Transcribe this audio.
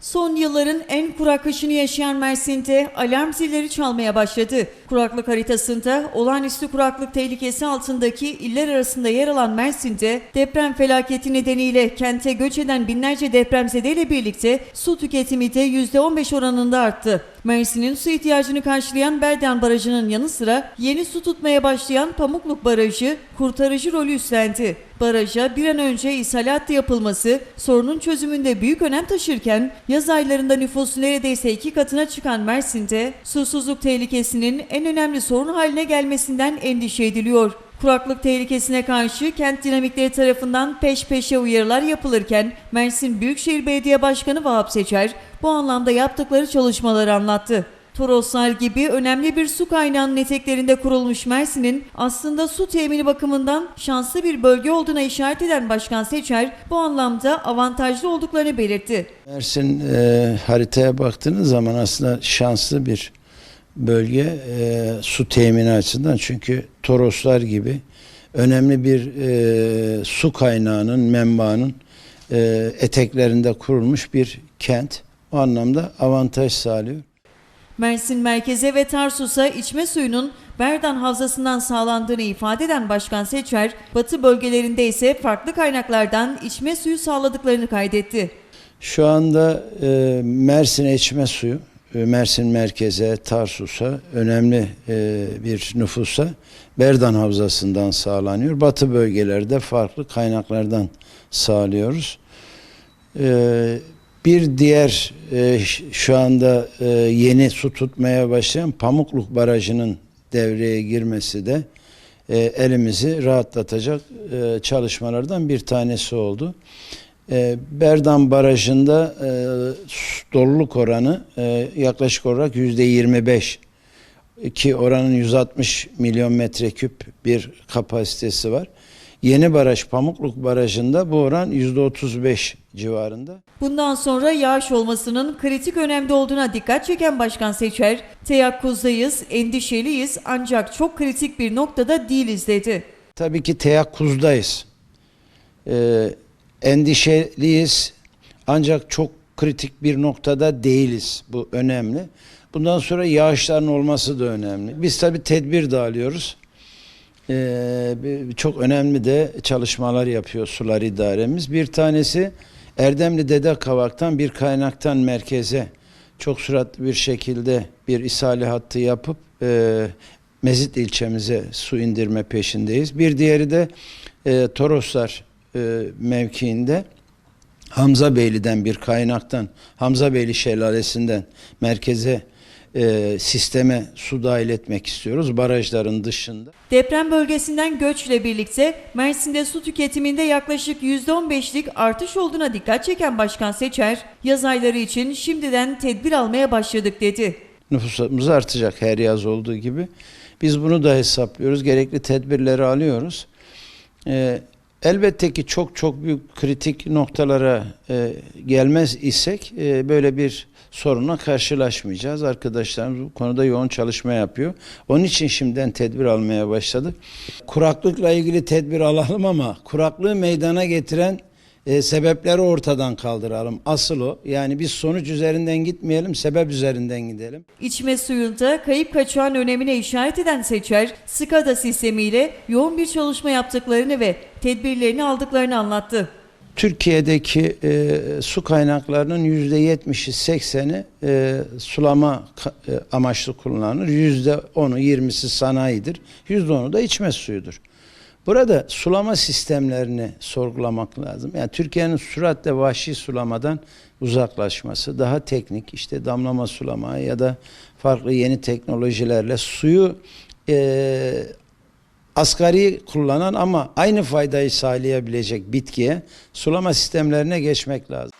Son yılların en kurak kışını yaşayan Mersin'de alarm zilleri çalmaya başladı. Kuraklık haritasında olağanüstü kuraklık tehlikesi altındaki iller arasında yer alan Mersin'de deprem felaketi nedeniyle kente göç eden binlerce depremzedeyle birlikte su tüketimi de %15 oranında arttı. Mersin'in su ihtiyacını karşılayan Berdan Barajı'nın yanı sıra yeni su tutmaya başlayan Pamukluk Barajı kurtarıcı rolü üstlendi. Baraja bir an önce ishalat yapılması sorunun çözümünde büyük önem taşırken yaz aylarında nüfusu neredeyse iki katına çıkan Mersin'de susuzluk tehlikesinin en önemli sorun haline gelmesinden endişe ediliyor. Kuraklık tehlikesine karşı kent dinamikleri tarafından peş peşe uyarılar yapılırken Mersin Büyükşehir Belediye Başkanı Vahap Seçer bu anlamda yaptıkları çalışmaları anlattı. Toroslar gibi önemli bir su kaynağının eteklerinde kurulmuş Mersin'in aslında su temini bakımından şanslı bir bölge olduğuna işaret eden Başkan Seçer bu anlamda avantajlı olduklarını belirtti. Mersin e, haritaya baktığınız zaman aslında şanslı bir bölge e, su temini açısından çünkü Toroslar gibi önemli bir e, su kaynağının, menbaının e, eteklerinde kurulmuş bir kent. O anlamda avantaj sağlıyor. Mersin merkeze ve Tarsus'a içme suyunun Berdan Havzası'ndan sağlandığını ifade eden Başkan Seçer, batı bölgelerinde ise farklı kaynaklardan içme suyu sağladıklarını kaydetti. Şu anda e, Mersin içme suyu, e, Mersin merkeze, Tarsus'a önemli e, bir nüfusa Berdan Havzası'ndan sağlanıyor. Batı bölgelerde farklı kaynaklardan sağlıyoruz. E, bir diğer e, şu anda e, yeni su tutmaya başlayan Pamukluk Barajı'nın devreye girmesi de e, elimizi rahatlatacak e, çalışmalardan bir tanesi oldu. E, Berdan Barajı'nda e, doluluk oranı e, yaklaşık olarak yüzde 25 ki oranın 160 milyon metreküp bir kapasitesi var. Yeni baraj Pamukluk Barajı'nda bu oran yüzde 35 civarında. Bundan sonra yağış olmasının kritik önemde olduğuna dikkat çeken Başkan Seçer, teyakkuzdayız, endişeliyiz ancak çok kritik bir noktada değiliz dedi. Tabii ki teyakkuzdayız. Ee, endişeliyiz ancak çok kritik bir noktada değiliz. Bu önemli. Bundan sonra yağışların olması da önemli. Biz tabii tedbir de alıyoruz. Ee, çok önemli de çalışmalar yapıyor sular idaremiz. Bir tanesi Erdemli Dede Kavak'tan bir kaynaktan merkeze çok süratli bir şekilde bir ishali hattı yapıp e, Mezit ilçemize su indirme peşindeyiz. Bir diğeri de e, Toroslar e, mevkiinde Hamza Beyli'den bir kaynaktan, Hamza Beyli Şelalesi'nden merkeze e, sisteme su dahil etmek istiyoruz barajların dışında. Deprem bölgesinden göçle birlikte Mersin'de su tüketiminde yaklaşık %15'lik artış olduğuna dikkat çeken Başkan Seçer, yaz ayları için şimdiden tedbir almaya başladık dedi. Nüfusumuz artacak her yaz olduğu gibi. Biz bunu da hesaplıyoruz. Gerekli tedbirleri alıyoruz. Ee, elbette ki çok çok büyük kritik noktalara e, gelmez isek e, böyle bir sorunla karşılaşmayacağız. Arkadaşlarımız bu konuda yoğun çalışma yapıyor. Onun için şimdiden tedbir almaya başladık. Kuraklıkla ilgili tedbir alalım ama kuraklığı meydana getiren e, sebepleri ortadan kaldıralım. Asıl o. Yani biz sonuç üzerinden gitmeyelim, sebep üzerinden gidelim. İçme suyunda kayıp kaçağın önemine işaret eden Seçer, SCADA sistemiyle yoğun bir çalışma yaptıklarını ve tedbirlerini aldıklarını anlattı. Türkiye'deki e, su kaynaklarının yüzde yetmişi sekseni e, sulama e, amaçlı kullanılır. Yüzde onu yirmisi sanayidir. Yüzde onu da içme suyudur. Burada sulama sistemlerini sorgulamak lazım. Yani Türkiye'nin süratle vahşi sulamadan uzaklaşması, daha teknik işte damlama sulama ya da farklı yeni teknolojilerle suyu e, asgari kullanan ama aynı faydayı sağlayabilecek bitkiye sulama sistemlerine geçmek lazım.